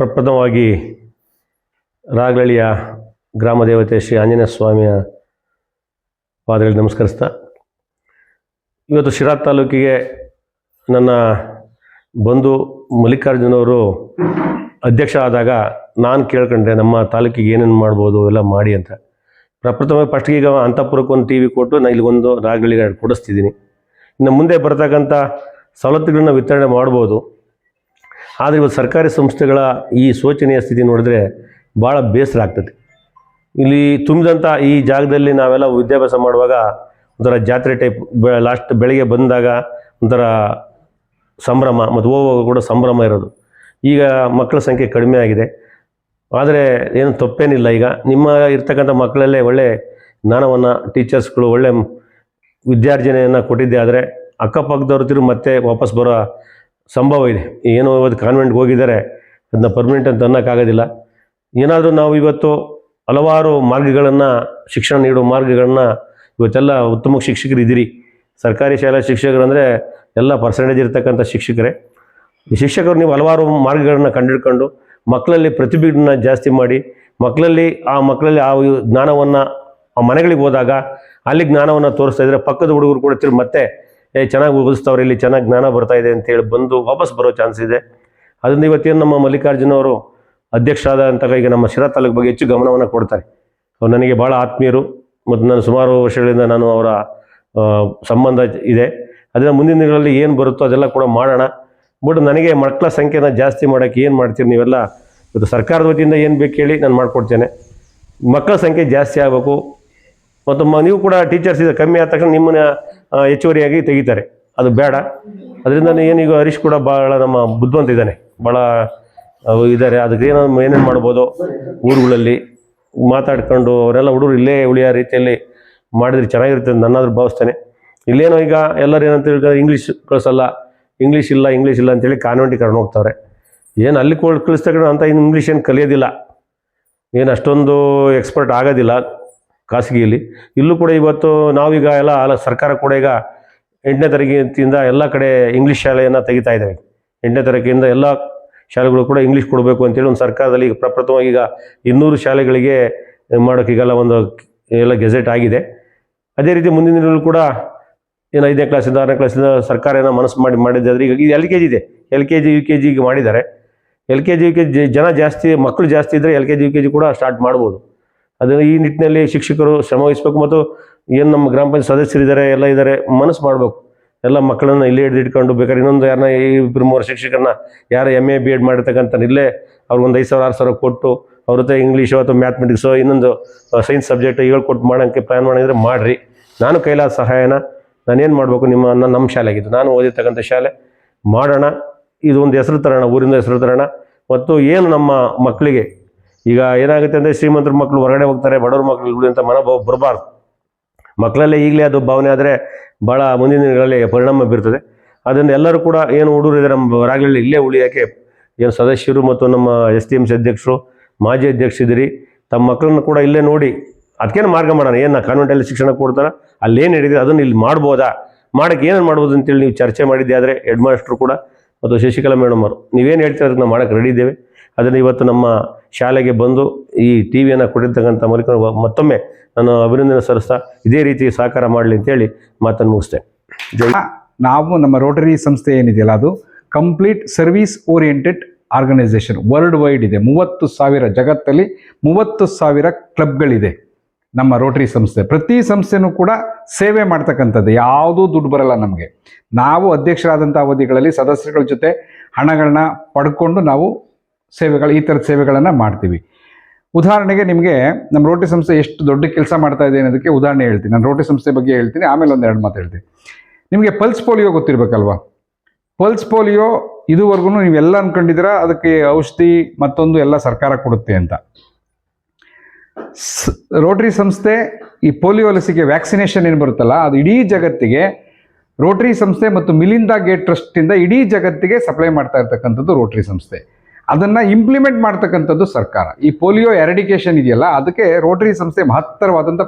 ಪ್ರಪ್ರಥಮವಾಗಿ ರಾಗಳಿಯ ಗ್ರಾಮ ದೇವತೆ ಶ್ರೀ ಆಂಜನೇಯ ಸ್ವಾಮಿಯ ಪಾದಗಳಿಗೆ ನಮಸ್ಕರಿಸ್ತಾ, ಇವತ್ತು ಶಿರಾ ತಾಲೂಕಿಗೆ ನನ್ನ ಬಂಧು ಮಲ್ಲಿಕಾರ್ಜುನವರು ಅಧ್ಯಕ್ಷ ಆದಾಗ ನಾನು ಕೇಳ್ಕೊಂಡೆ ನಮ್ಮ ತಾಲೂಕಿಗೆ ಏನೇನು ಮಾಡ್ಬೋದು ಎಲ್ಲ ಮಾಡಿ ಅಂತ. ಪ್ರಪ್ರಥಮ ಫಸ್ಟ್ಗೆ ಈಗ ಅಂತಃಪುರಕ್ಕೆ ಒಂದು ಟಿ ವಿ ಕೊಟ್ಟು ನಾನು ಇಲ್ಲಿಗೊಂದು ರಾಗಗಳಿಗೆ ಕೊಡಿಸ್ತಿದ್ದೀನಿ. ಇನ್ನು ಮುಂದೆ ಬರ್ತಕ್ಕಂಥ ಸವಲತ್ತುಗಳನ್ನ ವಿತರಣೆ ಮಾಡ್ಬೋದು. ಆದರೆ ಇವತ್ತು ಸರ್ಕಾರಿ ಸಂಸ್ಥೆಗಳ ಈ ಶೋಚನೀಯ ಸ್ಥಿತಿ ನೋಡಿದ್ರೆ ಭಾಳ ಬೇಸರ ಆಗ್ತದೆ. ಇಲ್ಲಿ ತುಂಬಿದಂಥ ಈ ಜಾಗದಲ್ಲಿ ನಾವೆಲ್ಲ ವಿದ್ಯಾಭ್ಯಾಸ ಮಾಡುವಾಗ ಒಂಥರ ಜಾತ್ರೆ ಟೈಪ್ ಬೆ ಲಾಸ್ಟ್ ಬೆಳಗ್ಗೆ ಬಂದಾಗ ಒಂಥರ ಸಂಭ್ರಮ ಮತ್ತು ಹೋಗುವಾಗ ಕೂಡ ಸಂಭ್ರಮ ಇರೋದು. ಈಗ ಮಕ್ಕಳ ಸಂಖ್ಯೆ ಕಡಿಮೆ ಆಗಿದೆ. ಆದರೆ ಏನು ತಪ್ಪೇನಿಲ್ಲ ಈಗ. ನಿಮ್ಮ ಇರ್ತಕ್ಕಂಥ ಮಕ್ಕಳಲ್ಲೇ ಒಳ್ಳೆ ಜ್ಞಾನವನ್ನು ಟೀಚರ್ಸ್ಗಳು ಒಳ್ಳೆ ವಿದ್ಯಾರ್ಜನೆಯನ್ನು ಕೊಟ್ಟಿದ್ದೆ ಆದರೆ ಅಕ್ಕಪಕ್ಕದವ್ರ ಮತ್ತೆ ವಾಪಸ್ ಬರೋ ಸಂಭವ ಇದೆ. ಏನೋ ಇವತ್ತು ಕಾನ್ವೆಂಟ್ಗೆ ಹೋಗಿದ್ದಾರೆ. ಅದನ್ನ ಪರ್ಮನೆಂಟ್ ಅಂತ ಅನ್ನೋಕ್ಕಾಗೋದಿಲ್ಲ. ಏನಾದರೂ ನಾವು ಇವತ್ತು ಹಲವಾರು ಮಾರ್ಗಗಳನ್ನು, ಶಿಕ್ಷಣ ನೀಡೋ ಮಾರ್ಗಗಳನ್ನ ಇವತ್ತೆಲ್ಲ ಉತ್ತಮ ಶಿಕ್ಷಕರು ಇದ್ದೀರಿ. ಸರ್ಕಾರಿ ಶಾಲಾ ಶಿಕ್ಷಕರಂದರೆ ಎಲ್ಲ ಪರ್ಸೆಂಟೇಜ್ ಇರ್ತಕ್ಕಂಥ ಶಿಕ್ಷಕರೇ. ಶಿಕ್ಷಕರು ನೀವು ಹಲವಾರು ಮಾರ್ಗಗಳನ್ನ ಕಂಡುಹಿಡ್ಕೊಂಡು, ಮಕ್ಕಳಲ್ಲಿ ಪ್ರತಿಭೆಗಳನ್ನ ಜಾಸ್ತಿ ಮಾಡಿ, ಮಕ್ಕಳಲ್ಲಿ ಆ ಮಕ್ಕಳಲ್ಲಿ ಆ ಜ್ಞಾನವನ್ನು ಆ ಮನೆಗಳಿಗೆ ಹೋದಾಗ, ಅಲ್ಲಿ ಜ್ಞಾನವನ್ನು ತೋರಿಸ್ತಾ ಇದ್ರೆ ಪಕ್ಕದ ಹುಡುಗರು ಕೂಡ ತಿರು ಮತ್ತೆ ಏ, ಚೆನ್ನಾಗಿ ಉಗಿಸ್ತವ್ರೆ ಇಲ್ಲಿ ಚೆನ್ನಾಗಿ ಜ್ಞಾನ ಬರ್ತಾ ಇದೆ ಅಂತೇಳಿ ಬಂದು ವಾಪಸ್ ಬರೋ ಚಾನ್ಸ್ ಇದೆ. ಅದರಿಂದ ಇವತ್ತೇನು ನಮ್ಮ ಮಲ್ಲಿಕಾರ್ಜುನ ಅವರು ಅಧ್ಯಕ್ಷ ಆದಂತಹ ಈಗ ನಮ್ಮ ಶಿರಾ ತಾಲೂಕು ಬಗ್ಗೆ ಹೆಚ್ಚು ಗಮನವನ್ನು ಕೊಡ್ತಾರೆ. ಅವ್ರು ನನಗೆ ಭಾಳ ಆತ್ಮೀಯರು ಮತ್ತು ನಾನು ಸುಮಾರು ವರ್ಷಗಳಿಂದ ನಾನು ಅವರ ಸಂಬಂಧ ಇದೆ. ಅದರಿಂದ ಮುಂದಿನ ದಿನಗಳಲ್ಲಿ ಏನು ಬರುತ್ತೋ ಅದೆಲ್ಲ ಕೂಡ ಮಾಡೋಣ. ಬಟ್ ನನಗೆ ಮಕ್ಕಳ ಸಂಖ್ಯೆನ ಜಾಸ್ತಿ ಮಾಡೋಕ್ಕೆ ಏನು ಮಾಡ್ತೀರಿ ನೀವೆಲ್ಲ, ಇವತ್ತು ಸರ್ಕಾರದ ವತಿಯಿಂದ ಏನು ಬೇಕು ಹೇಳಿ ನಾನು ಮಾಡಿಕೊಡ್ತೇನೆ. ಮಕ್ಕಳ ಸಂಖ್ಯೆ ಜಾಸ್ತಿ ಆಗಬೇಕು. ಮತ್ತು ನೀವು ಕೂಡ ಟೀಚರ್ಸ್ ಇದೆ ಕಮ್ಮಿ ಆದ ತಕ್ಷಣ ನಿಮ್ಮನ್ನ ಹೆಚ್ಚುವರಿಯಾಗಿ ತೆಗಿತಾರೆ. ಅದು ಬೇಡ. ಅದರಿಂದ ಏನೀಗ ಹರೀಶ್ ಕೂಡ ಭಾಳ ನಮ್ಮ ಬುದ್ಧಿವಂತ ಇದ್ದಾನೆ. ಭಾಳ ಇದ್ದಾರೆ. ಅದಕ್ಕೆ ಏನೋ ಏನೇನು ಮಾಡ್ಬೋದು ಊರುಗಳಲ್ಲಿ. ಮಾತಾಡ್ಕೊಂಡು ಅವರೆಲ್ಲ ಹುಡುಗರು ಇಲ್ಲೇ ಉಳಿಯೋ ರೀತಿಯಲ್ಲಿ ಮಾಡಿದ್ರೆ ಚೆನ್ನಾಗಿರುತ್ತೆ ಅಂತ ನನ್ನಾದ್ರೂ ಭಾವಿಸ್ತೇನೆ. ಇಲ್ಲೇನೋ ಈಗ ಎಲ್ಲರೂ ಏನಂತ ಹೇಳಿದ್ರೆ ಇಂಗ್ಲೀಷ್ ಕಳಿಸಲ್ಲ ಇಂಗ್ಲೀಷ್ ಇಲ್ಲ ಇಂಗ್ಲೀಷ್ ಇಲ್ಲ ಅಂತೇಳಿ ಕಾನ್ವೆಂಟಿಗೆ ಕರ್ಕೊಂಡು ಹೋಗ್ತಾರೆ ಏನು ಅಲ್ಲಿ ಕೊಳ್ ಕಳಿಸ್ತಕ್ಕ ಅಂತ ಇಂಗ್ಲೀಷ್ ಏನು ಕಲಿಯೋದಿಲ್ಲ. ಏನು ಅಷ್ಟೊಂದು ಎಕ್ಸ್ಪರ್ಟ್ ಆಗೋದಿಲ್ಲ. ಖಾಸಗಿಯಲ್ಲಿ. ಇಲ್ಲೂ ಕೂಡ ಇವತ್ತು ನಾವೀಗ ಎಲ್ಲ ಅಲ್ಲ ಸರ್ಕಾರ ಕೂಡ ಈಗ ಎಂಟನೇ ತರಗತಿಯಿಂದ ಎಲ್ಲ ಕಡೆ ಇಂಗ್ಲೀಷ್ ಶಾಲೆಯನ್ನು ತೆಗಿತಾ ಇದ್ದಾವೆ. ಎಂಟನೇ ತರಗತಿಯಿಂದ ಎಲ್ಲ ಶಾಲೆಗಳು ಕೂಡ ಇಂಗ್ಲೀಷ್ ಕೊಡಬೇಕು ಅಂತೇಳಿ ಒಂದು ಸರ್ಕಾರದಲ್ಲಿ ಈಗ ಪ್ರಪ್ರಥಮವಾಗಿ ಈಗ ಇನ್ನೂರು ಶಾಲೆಗಳಿಗೆ ಮಾಡೋಕೆ ಈಗೆಲ್ಲ ಒಂದು ಎಲ್ಲ ಗೆಜೆಟ್ ಆಗಿದೆ. ಅದೇ ರೀತಿ ಮುಂದಿನ ದಿನಗಳು ಕೂಡ ಏನು ಐದನೇ ಕ್ಲಾಸಿಂದ, ಆರನೇ ಕ್ಲಾಸಿಂದ ಸರ್ಕಾರ ಏನೋ ಮನಸ್ಸು ಮಾಡಿ ಮಾಡಿದ್ದಾದ್ರೆ ಈಗ ಎಲ್ ಕೆ ಜಿ ಇದೆ. L K G U K ಜಿಗೆ ಮಾಡಿದ್ದಾರೆ. L K G U K G ಜನ ಜಾಸ್ತಿ, ಮಕ್ಕಳು ಜಾಸ್ತಿ ಇದ್ದರೆ L K G U K G ಕೂಡ ಸ್ಟಾರ್ಟ್ ಮಾಡ್ಬೋದು. ಅದನ್ನು ಈ ನಿಟ್ಟಿನಲ್ಲಿ ಶಿಕ್ಷಕರು ಶ್ರಮ ವಹಿಸ್ಬೇಕು ಮತ್ತು ಏನು ನಮ್ಮ ಗ್ರಾಮ ಪಂಚಾಯತ್ ಸದಸ್ಯರಿದ್ದಾರೆ ಎಲ್ಲ ಇದ್ದಾರೆ ಮನಸ್ಸು ಮಾಡಬೇಕು. ಎಲ್ಲ ಮಕ್ಕಳನ್ನ ಇಲ್ಲೇ ಹಿಡಿದಿಟ್ಕೊಂಡು ಬೇಕಾದ್ರೆ ಇನ್ನೊಂದು ಯಾರನ್ನ ಇಬ್ಬರು ಮೂರು ಶಿಕ್ಷಕರನ್ನ ಯಾರು ಎಂ ಎ ಬಿ ಎಡ್ ಮಾಡಿರ್ತಕ್ಕಂಥ ಇಲ್ಲೇ ಅವ್ರಿಗೊಂದು ಐದು ಸಾವಿರ, ಆರು ಸಾವಿರ ಕೊಟ್ಟು ಅವ್ರ ಜೊತೆ ಇಂಗ್ಲೀಷು ಅಥವಾ ಮ್ಯಾಥಮೆಟಿಕ್ಸು ಇನ್ನೊಂದು ಸೈನ್ಸ್ ಸಬ್ಜೆಕ್ಟ್ ಹೇಳ್ಕೊಟ್ಟು ಮಾಡೋಕ್ಕೆ ಪ್ಲ್ಯಾನ್ ಮಾಡಿದರೆ ಮಾಡಿರಿ. ನಾನು ಕೈಲಾದ ಸಹಾಯನ ನಾನೇನು ಮಾಡಬೇಕು ನಿಮ್ಮ ನಮ್ಮ ಶಾಲೆಗಿದ್ದು ನಾನು ಓದಿರ್ತಕ್ಕಂಥ ಶಾಲೆ ಮಾಡೋಣ. ಇದು ಒಂದು ಹೆಸರು ತರೋಣ, ಊರಿಂದ ಹೆಸರು ತರೋಣ. ಮತ್ತು ಏನು ನಮ್ಮ ಮಕ್ಕಳಿಗೆ ಈಗ ಏನಾಗುತ್ತೆ ಅಂದರೆ ಶ್ರೀಮಂತರ ಮಕ್ಕಳು ಹೊರಗಡೆ ಹೋಗ್ತಾರೆ, ಬಡವ್ರ ಮಕ್ಕಳು ಅಂತ ಮನೋಭಾವ ಬರಬಾರ್ದು. ಮಕ್ಕಳಲ್ಲೇ ಈಗಲೇ ಅದು ಭಾವನೆ ಆದರೆ ಭಾಳ ಮುಂದಿನ ದಿನಗಳಲ್ಲಿ ಪರಿಣಾಮ ಬೀರ್ತದೆ. ಅದರಿಂದ ಎಲ್ಲರೂ ಕೂಡ ಏನು ಹುಡುಗರು ಇದ್ದಾರೆ ನಮ್ಮ ರಾಗಲಲ್ಲಿ ಇಲ್ಲೇ ಉಳಿಯೋಕ್ಕೆ ಏನು ಸದಸ್ಯರು ಮತ್ತು ನಮ್ಮ ಎಸ್ ಡಿ ಎಂ ಸಿ ಅಧ್ಯಕ್ಷರು, ಮಾಜಿ ಅಧ್ಯಕ್ಷರಿದ್ದೀರಿ ತಮ್ಮ ಮಕ್ಕಳನ್ನು ಕೂಡ ಇಲ್ಲೇ ನೋಡಿ ಅದಕ್ಕೇನು ಮಾರ್ಗ ಮಾಡೋಣ? ಏನು ಕಾನ್ವೆಂಟಲ್ಲಿ ಶಿಕ್ಷಣ ಕೊಡ್ತಾರೆ? ಅಲ್ಲೇನು ಹಿಡಿದಿದೆ ಅದನ್ನು ಇಲ್ಲಿ ಮಾಡ್ಬೋದಾ? ಮಾಡೋಕ್ಕೆ ಏನೇನು ಮಾಡ್ಬೋದು ಅಂತೇಳಿ ನೀವು ಚರ್ಚೆ ಮಾಡಿದ್ದೆ ಆದರೆ ಹೆಡ್ ಮಾಸ್ಟ್ರು ಕೂಡ ಮತ್ತು ಶಶಿಕಲಾ ಮೇಡಮ್ ಅವರು. ನೀವೇನು ಹೇಳ್ತೀರ ಅದನ್ನು ಮಾಡೋಕ್ಕೆ ರೆಡಿ ಇದ್ದೇವೆ. ಅದನ್ನು ಇವತ್ತು ನಮ್ಮ ಶಾಲೆಗೆ ಬಂದು ಈ ಟಿ ವಿಯನ್ನು ಕೊಟ್ಟಿರ್ತಕ್ಕಂಥ ಮೂಲಕ ಮತ್ತೊಮ್ಮೆ ನಾನು ಅಭಿನಂದನೆ ಸಲ್ಲಿಸ್ತಾ ಇದೇ ರೀತಿ ಸಹಕಾರ ಮಾಡಲಿ ಅಂತೇಳಿ ಮಾತನ್ನು ಮುಗಿಸ್ತೆ ನಾವು ನಮ್ಮ ರೋಟರಿ ಸಂಸ್ಥೆ ಏನಿದೆಯಲ್ಲ ಅದು? Complete service oriented organisation world wide ಇದೆ. ಮೂವತ್ತು ಸಾವಿರ ಜಗತ್ತಲ್ಲಿ ಮೂವತ್ತು ಸಾವಿರ ಕ್ಲಬ್ಗಳಿದೆ ನಮ್ಮ ರೋಟರಿ ಸಂಸ್ಥೆ. ಪ್ರತಿ ಸಂಸ್ಥೆನೂ ಕೂಡ ಸೇವೆ ಮಾಡ್ತಕ್ಕಂಥದ್ದು. ಯಾವುದೂ ದುಡ್ಡು ಬರಲ್ಲ ನಮಗೆ. ನಾವು ಅಧ್ಯಕ್ಷರಾದಂಥ ಅವಧಿಗಳಲ್ಲಿ ಸದಸ್ಯರುಗಳ ಜೊತೆ ಹಣಗಳನ್ನ ಪಡ್ಕೊಂಡು ನಾವು ಸೇವೆಗಳು, ಈ ಥರದ ಸೇವೆಗಳನ್ನು ಮಾಡ್ತೀವಿ. ಉದಾಹರಣೆಗೆ ನಿಮಗೆ ನಮ್ಮ ರೋಟಿ ಸಂಸ್ಥೆ ಎಷ್ಟು ದೊಡ್ಡ ಕೆಲಸ ಮಾಡ್ತಾ ಇದೆ ಅನ್ನೋದಕ್ಕೆ ಉದಾಹರಣೆ ಹೇಳ್ತೀನಿ. ನಾನು ರೋಟಿ ಸಂಸ್ಥೆ ಬಗ್ಗೆ ಹೇಳ್ತೀನಿ, ಆಮೇಲೆ ಒಂದು ಎರಡು ಮಾತು ಹೇಳ್ತೀನಿ. ನಿಮಗೆ ಪಲ್ಸ್ ಪೋಲಿಯೋ ಗೊತ್ತಿರಬೇಕಲ್ವಾ? ಪಲ್ಸ್ ಪೋಲಿಯೋ ಇದುವರೆಗೂ ನೀವೆಲ್ಲ ಅಂದ್ಕೊಂಡಿದ್ದೀರ ಅದಕ್ಕೆ ಔಷಧಿ ಮತ್ತೊಂದು ಎಲ್ಲ ಸರ್ಕಾರ ಕೊಡುತ್ತೆ ಅಂತ. ರೋಟರಿ ಸಂಸ್ಥೆ ಈ ಪೋಲಿಯೋ ಲಸಿಕೆ ವ್ಯಾಕ್ಸಿನೇಷನ್ ಏನು ಬರುತ್ತಲ್ಲ, ಅದು ಇಡೀ ಜಗತ್ತಿಗೆ ರೋಟರಿ ಸಂಸ್ಥೆ ಮತ್ತು ಮಿಲಿಂದ ಗೇಟ್ ಟ್ರಸ್ಟಿಂದ ಇಡೀ ಜಗತ್ತಿಗೆ ಸಪ್ಲೈ ಮಾಡ್ತಾ ಇರ್ತಕ್ಕಂಥದ್ದು ರೋಟರಿ ಸಂಸ್ಥೆ. ಅದನ್ನು ಇಂಪ್ಲಿಮೆಂಟ್ ಮಾಡ್ತಕ್ಕಂಥದ್ದು ಸರ್ಕಾರ. ಈ ಪೋಲಿಯೋ ಎರಡಿಕೇಶನ್ ಇದೆಯಲ್ಲ, ಅದಕ್ಕೆ ರೋಟರಿ ಸಂಸ್ಥೆ ಮಹತ್ತರವಾದಂಥ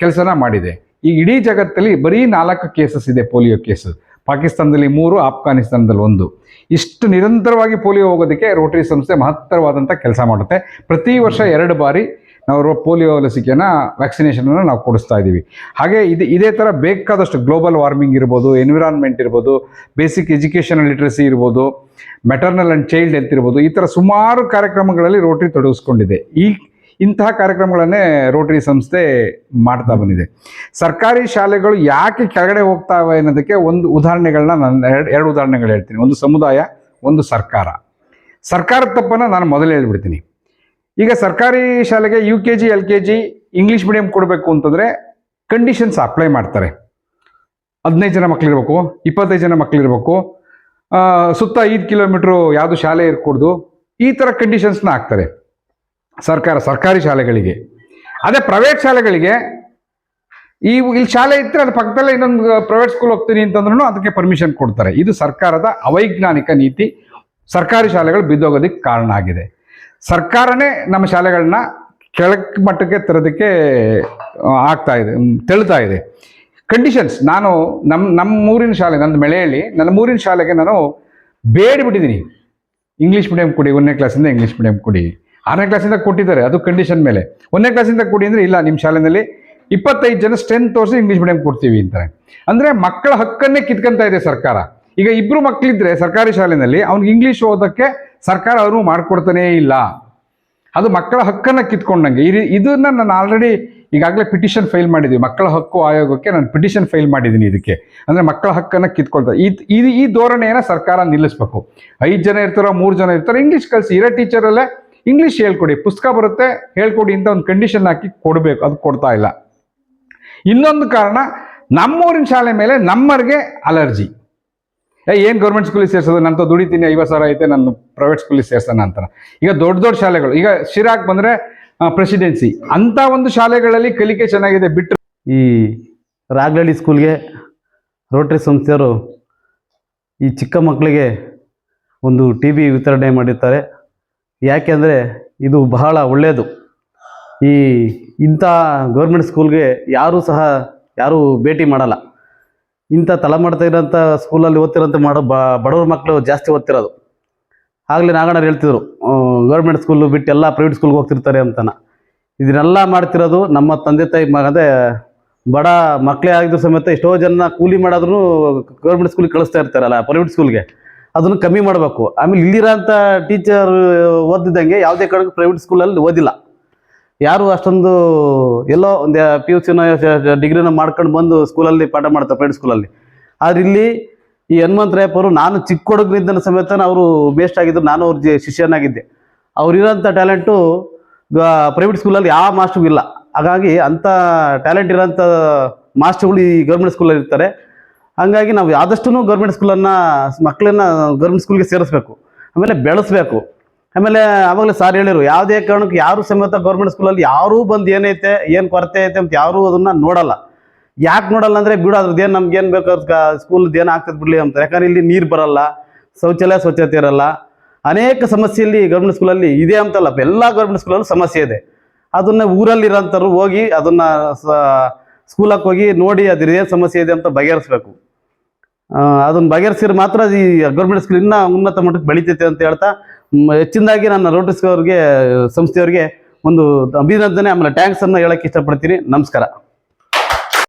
ಕೆಲಸನ ಮಾಡಿದೆ. ಈ ಇಡೀ ಜಗತ್ತಲ್ಲಿ ಬರೀ ನಾಲ್ಕು ಕೇಸಸ್ ಇದೆ ಪೋಲಿಯೋ ಕೇಸಸ್ ಪಾಕಿಸ್ತಾನದಲ್ಲಿ ಮೂರು, ಆಫ್ಘಾನಿಸ್ತಾನದಲ್ಲಿ ಒಂದು. ಇಷ್ಟು ನಿರಂತರವಾಗಿ ಪೋಲಿಯೋ ಹೋಗೋದಕ್ಕೆ ರೋಟರಿ ಸಂಸ್ಥೆ ಮಹತ್ತರವಾದಂಥ ಕೆಲಸ ಮಾಡುತ್ತೆ. ಪ್ರತಿ ವರ್ಷ ಎರಡು ಬಾರಿ ನಾವು ಪೋಲಿಯೋ ಲಸಿಕೆನ ವ್ಯಾಕ್ಸಿನೇಷನನ್ನು ನಾವು ಕೊಡಿಸ್ತಾ ಇದ್ದೀವಿ ಹಾಗೆ ಇದು, ಇದೇ ಥರ ಬೇಕಾದಷ್ಟು ಗ್ಲೋಬಲ್ ವಾರ್ಮಿಂಗ್ ಇರ್ಬೋದು ಎನ್ವಿರಾನ್ಮೆಂಟ್ ಇರ್ಬೋದು ಬೇಸಿಕ್ ಎಜುಕೇಷನಲ್ ಲಿಟ್ರಸಿ ಇರ್ಬೋದು ಮೆಟರ್ನಲ್ ಆ್ಯಂಡ್ ಚೈಲ್ಡ್ ಹೆಲ್ತ್ ಇರ್ಬೋದು, ಈ ಥರ ಸುಮಾರು ಕಾರ್ಯಕ್ರಮಗಳಲ್ಲಿ ರೋಟರಿ ತೊಡಗಿಸ್ಕೊಂಡಿದೆ. ಈ ಇಂತಹ ಕಾರ್ಯಕ್ರಮಗಳನ್ನೇ ರೋಟರಿ ಸಂಸ್ಥೆ ಮಾಡ್ತಾ ಬಂದಿದೆ. ಸರ್ಕಾರಿ ಶಾಲೆಗಳು ಯಾಕೆ ಕೆಳಗಡೆ ಹೋಗ್ತಾವೆ ಅನ್ನೋದಕ್ಕೆ ಒಂದು ಉದಾಹರಣೆಗಳನ್ನ ನಾನು ಎರಡು ಎರಡು ಉದಾಹರಣೆಗಳು ಹೇಳ್ತೀನಿ. ಒಂದು ಸಮುದಾಯ, ಒಂದು ಸರ್ಕಾರ. ಸರ್ಕಾರದ ತಪ್ಪನ್ನು ನಾನು ಮೊದಲೇ ಹೇಳ್ಬಿಡ್ತೀನಿ. ಈಗ ಸರ್ಕಾರಿ ಶಾಲೆಗೆ U K G L K G English medium ಕೊಡಬೇಕು ಅಂತಂದರೆ ಕಂಡೀಷನ್ಸ್ ಅಪ್ಲೈ ಮಾಡ್ತಾರೆ. ಹದಿನೈದು ಜನ ಮಕ್ಕಳಿರ್ಬೇಕು ಇಪ್ಪತ್ತೈದು ಜನ ಮಕ್ಕಳಿರ್ಬೇಕು ಸುತ್ತ ಐದು ಕಿಲೋಮೀಟ್ರು ಯಾವುದು ಶಾಲೆ ಇರ್ಕೂಡ್ದು, ಈ ಥರ ಕಂಡೀಷನ್ಸ್ನ ಹಾಕ್ತಾರೆ ಸರ್ಕಾರ, ಸರ್ಕಾರಿ ಶಾಲೆಗಳಿಗೆ. ಅದೇ ಪ್ರೈವೇಟ್ ಶಾಲೆಗಳಿಗೆ, ಈ ಇಲ್ಲಿ ಶಾಲೆ ಇದ್ದರೆ ಅದ್ರ ಪಕ್ಕದಲ್ಲೇ ಇನ್ನೊಂದು ಪ್ರೈವೇಟ್ ಸ್ಕೂಲ್ ಹೋಗ್ತೀನಿ ಅಂತಂದ್ರೂ ಅದಕ್ಕೆ ಪರ್ಮಿಷನ್ ಕೊಡ್ತಾರೆ. ಇದು ಸರ್ಕಾರದ ಅವೈಜ್ಞಾನಿಕ ನೀತಿ, ಸರ್ಕಾರಿ ಶಾಲೆಗಳು ಬಿದ್ದೋಗೋದಕ್ಕೆ ಕಾರಣ ಆಗಿದೆ. ಸರ್ಕಾರನೇ ನಮ್ಮ ಶಾಲೆಗಳನ್ನ ಕೆಳಕ್ ಮಟ್ಟಕ್ಕೆ ತರೋದಕ್ಕೆ ಆಗ್ತಾ ಇದೆ ತೆಳ್ತಾ ಇದೆ. ಕಂಡೀಷನ್ಸ್ ನಾನು ನಮ್ಮ ನಮ್ಮ ಊರಿನ ಶಾಲೆ, ನಂದು ಮೆಳೆಯಲ್ಲಿ ನನ್ನ ಊರಿನ ಶಾಲೆಗೆ ನಾನು ಬೇಡಿಬಿಟ್ಟಿದ್ದೀನಿ. ಇಂಗ್ಲೀಷ್ ಮೀಡಿಯಂ ಕೊಡಿ, ಒಂದನೇ ಕ್ಲಾಸಿಂದ ಇಂಗ್ಲೀಷ್ ಮೀಡಿಯಂ ಕೊಡಿ. ಆರನೇ ಕ್ಲಾಸಿಂದ ಕೊಟ್ಟಿದ್ದಾರೆ, ಅದು ಕಂಡೀಷನ್ ಮೇಲೆ. ಒಂದನೇ ಕ್ಲಾಸಿಂದ ಕೊಡಿ ಅಂದರೆ ಇಲ್ಲ ನಿಮ್ಮ ಶಾಲೆಯಲ್ಲಿ ಇಪ್ಪತ್ತೈದು ಜನ ಸ್ಟ್ರೆಂತ್ ತೋರಿಸಿ ಇಂಗ್ಲೀಷ್ ಮೀಡಿಯಂ ಕೊಡ್ತೀವಿ ಅಂತಾರೆ. ಅಂದರೆ ಮಕ್ಕಳ ಹಕ್ಕನ್ನೇ ಕಿತ್ಕೊಂತ ಇದೆ ಸರ್ಕಾರ. ಈಗ ಇಬ್ರು ಮಕ್ಕಳಿದ್ರೆ ಸರ್ಕಾರಿ ಶಾಲೆಯಲ್ಲಿ ಅವ್ನಿಗೆ ಇಂಗ್ಲೀಷ್ ಓದೋಕ್ಕೆ ಸರ್ಕಾರ ಅವರು ಮಾಡಿಕೊಡ್ತಾನೇ ಇಲ್ಲ. ಅದು ಮಕ್ಕಳ ಹಕ್ಕನ್ನು ಕಿತ್ಕೊಂಡಂಗೆ. ಇರಿ, ಇದನ್ನ ನಾನು ಆಲ್ರೆಡಿ ಈಗಾಗಲೇ ಪಿಟಿಷನ್ ಫೈಲ್ ಮಾಡಿದ್ವಿ. ಮಕ್ಕಳ ಹಕ್ಕು ಆಯೋಗಕ್ಕೆ ನಾನು ಪಿಟಿಷನ್ ಫೈಲ್ ಮಾಡಿದ್ದೀನಿ ಇದಕ್ಕೆ. ಅಂದರೆ ಮಕ್ಕಳ ಹಕ್ಕನ್ನು ಕಿತ್ಕೊಳ್ತಾರೆ ಇದು ಈ ಧೋರಣೆಯನ್ನು ಸರ್ಕಾರ ನಿಲ್ಲಿಸ್ಬೇಕು. ಐದು ಜನ ಇರ್ತಾರೋ, ಮೂರು ಜನ ಇರ್ತಾರೋ ಇಂಗ್ಲೀಷ್ ಕಲಿಸಿ. ಇರೋ ಟೀಚರಲ್ಲೇ ಇಂಗ್ಲೀಷ್ ಹೇಳ್ಕೊಡಿ. ಪುಸ್ತಕ ಬರುತ್ತೆ, ಹೇಳ್ಕೊಡಿ ಅಂತ ಒಂದು ಕಂಡೀಷನ್ ಹಾಕಿ ಕೊಡಬೇಕು. ಅದು ಕೊಡ್ತಾ ಇಲ್ಲ. ಇನ್ನೊಂದು ಕಾರಣ, ನಮ್ಮೂರಿನ ಶಾಲೆ ಮೇಲೆ ನಮ್ಮರಿಗೆ ಅಲರ್ಜಿ ಏನು ಗೌರ್ಮೆಂಟ್ ಸ್ಕೂಲಿಗೆ ಸೇರ್ಸೋದು? ನಂತ ದುಡಿತೀನಿ, ಐವತ್ತು ಸಾವಿರ ಐತೆ, ನಾನು ಪ್ರೈವೇಟ್ ಸ್ಕೂಲಿಗೆ ಸೇರ್ಸೋಣ ಅಂತಾರೆ. ಈಗ ದೊಡ್ಡ ದೊಡ್ಡ ಶಾಲೆಗಳು, ಈಗ ಶಿರಾಕ್ ಬಂದರೆ ಪ್ರೆಸಿಡೆನ್ಸಿ ಅಂಥ ಒಂದು ಶಾಲೆಗಳಲ್ಲಿ ಕಲಿಕೆ ಚೆನ್ನಾಗಿದೆ ಬಿಟ್ಟು ಈ ರಾಗ್ಲಳ್ಳಿ ಸ್ಕೂಲ್ಗೆ ರೋಟರಿ ಸಂಸ್ಥೆಯವರು ಈ ಚಿಕ್ಕ ಮಕ್ಕಳಿಗೆ ಒಂದು ಟಿ ವಿ ವಿತರಣೆ ಮಾಡಿರ್ತಾರೆ. ಯಾಕೆಂದರೆ ಇದು ಬಹಳ ಒಳ್ಳೆಯದು ಈ ಇಂಥ ಗೌರ್ಮೆಂಟ್ ಸ್ಕೂಲ್ಗೆ ಯಾರೂ ಸಹ ಯಾರೂ ಭೇಟಿ ಮಾಡಲ್ಲ. ಇಂಥ ತಲೆಮಾಡ್ತಾ ಇರೋಂಥ ಸ್ಕೂಲಲ್ಲಿ ಓದ್ತಿರೋಂಥ ಮಾಡೋ ಬಡವ್ರ ಮಕ್ಕಳು ಜಾಸ್ತಿ ಓದ್ತಿರೋದು. ಆಗಲೇ ನಾಗಣ್ಣರು ಹೇಳ್ತಿದ್ರು ಗೌರ್ಮೆಂಟ್ ಸ್ಕೂಲು ಬಿಟ್ಟು ಎಲ್ಲ ಪ್ರೈವೇಟ್ ಸ್ಕೂಲ್ಗೆ ಹೋಗ್ತಿರ್ತಾರೆ ಅಂತನ. ಇದನ್ನೆಲ್ಲ ಮಾಡ್ತಿರೋದು ನಮ್ಮ ತಂದೆ ತಾಯಿ ಅದೇ ಬಡ ಮಕ್ಕಳೇ ಆಗಿದ್ರು ಸಮೇತ ಎಷ್ಟೋ ಜನ ಕೂಲಿ ಮಾಡಾದ್ರೂ ಗೌರ್ಮೆಂಟ್ ಸ್ಕೂಲಿಗೆ ಕಳಿಸ್ತಾ ಇರ್ತಾರಲ್ಲ ಪ್ರೈವೇಟ್ ಸ್ಕೂಲ್ಗೆ ಅದನ್ನು ಕಮ್ಮಿ ಮಾಡಬೇಕು. ಆಮೇಲೆ ಇಲ್ಲಿರೋಂಥ ಟೀಚರ್ ಓದಿದಂಗೆ ಯಾವುದೇ ಕಡೆ ಪ್ರೈವೇಟ್ ಸ್ಕೂಲಲ್ಲಿ ಓದಿಲ್ಲ. ಯಾರು ಅಷ್ಟೊಂದು ಎಲ್ಲೋ ಒಂದು ಪಿ ಯು ಸಿನ ಡಿಗ್ರಿನ ಮಾಡ್ಕೊಂಡು ಬಂದು ಸ್ಕೂಲಲ್ಲಿ ಪಾಠ ಮಾಡ್ತಾರೆ ಪ್ರೈವೇಟ್ ಸ್ಕೂಲಲ್ಲಿ ಆದ್ರೆ ಇಲ್ಲಿ ಈ ಹನುಮಂತರಾಯಪ್ಪರು ನಾನು ಚಿಕ್ಕ ಹುಡುಗನಿದ್ದ ಸಮೇತ ಅವರು ಬೇಸ್ಟ್ ಆಗಿದ್ದರು ನಾನು ಅವ್ರ ಶಿಷ್ಯನಾಗಿದ್ದೆ. ಅವ್ರಿರೋಂಥ ಟ್ಯಾಲೆಂಟು ಪ್ರೈವೇಟ್ ಸ್ಕೂಲಲ್ಲಿ ಯಾವ ಮಾಸ್ಟ್ರಿಗೂ ಇಲ್ಲ. ಹಾಗಾಗಿ ಅಂಥ ಟ್ಯಾಲೆಂಟ್ ಇರೋಂಥ ಮಾಸ್ಟರ್ಗಳು ಈ ಗೌರ್ಮೆಂಟ್ ಸ್ಕೂಲಲ್ಲಿ ಇರ್ತಾರೆ. ಹಾಗಾಗಿ ನಾವು ಆದಷ್ಟು ಗೌರ್ಮೆಂಟ್ ಸ್ಕೂಲನ್ನು ಮಕ್ಕಳನ್ನ ಗೌರ್ಮೆಂಟ್ ಸ್ಕೂಲ್ಗೆ ಸೇರಿಸ್ಬೇಕು. ಆಮೇಲೆ ಬೆಳೆಸ್ಬೇಕು. ಆಮೇಲೆ ಆವಾಗಲೇ ಸಾರ್ ಹೇಳಿರು ಯಾವುದೇ ಕಾರಣಕ್ಕೂ ಯಾರು ಸಮೇತ ಗೌರ್ಮೆಂಟ್ ಸ್ಕೂಲಲ್ಲಿ ಯಾರೂ ಬಂದು ಏನೈತೆ, ಏನು ಕೊರತೆ ಐತೆ ಅಂತ ಯಾರೂ ಅದನ್ನು ನೋಡಲ್ಲ. ಯಾಕೆ ನೋಡಲ್ಲ ಅಂದರೆ ಬಿಡು, ಅದ್ರದ್ದು ಏನು ನಮ್ಗೆ ಏನು ಬೇಕು ಅದಕ್ಕೆ ಸ್ಕೂಲ್ದು ಏನು ಆಗ್ತದೆ ಬಿಡಲಿ ಅಂತ. ಯಾಕಂದ್ರೆ ಇಲ್ಲಿ ನೀರು ಬರಲ್ಲ, ಶೌಚಾಲಯ ಸ್ವಚ್ಛತೆ ಇರಲ್ಲ. ಅನೇಕ ಸಮಸ್ಯೆ ಇಲ್ಲಿ ಗೌರ್ಮೆಂಟ್ ಸ್ಕೂಲಲ್ಲಿ ಇದೆ ಅಂತಲ್ಲ ಎಲ್ಲ ಗೌರ್ಮೆಂಟ್ ಸ್ಕೂಲಲ್ಲೂ ಸಮಸ್ಯೆ ಇದೆ. ಅದನ್ನು ಊರಲ್ಲಿರೋಂಥವ್ರು ಹೋಗಿ ಅದನ್ನ ಸ್ಕೂಲಕ್ಕೆ ಹೋಗಿ ನೋಡಿ ಅದ್ರ ಏನು ಸಮಸ್ಯೆ ಇದೆ ಅಂತ ಬಗೆಹರಿಸ್ಬೇಕು. ಅದನ್ನು ಬಗೆಹರಿಸಿದ್ರೆ ಮಾತ್ರ ಈ ಗೌರ್ಮೆಂಟ್ ಸ್ಕೂಲ್ ಇನ್ನೂ ಉನ್ನತ ಮಟ್ಟಕ್ಕೆ ಬೆಳೀತೈತೆ ಅಂತ ಹೇಳ್ತಾ ಹೆಚ್ಚಿನದಾಗಿ ನನ್ನ ರೋಟರಿಸ್ ಅವ್ರಿಗೆ ಸಂಸ್ಥೆಯವ್ರಿಗೆ ಒಂದು ಅಭಿನಂದನೆ ಆಮೇಲೆ ಟ್ಯಾಂಕ್ಸ್ ಅನ್ನು ಹೇಳಕ್ಕೆ ಇಷ್ಟಪಡ್ತೀನಿ. ನಮಸ್ಕಾರ.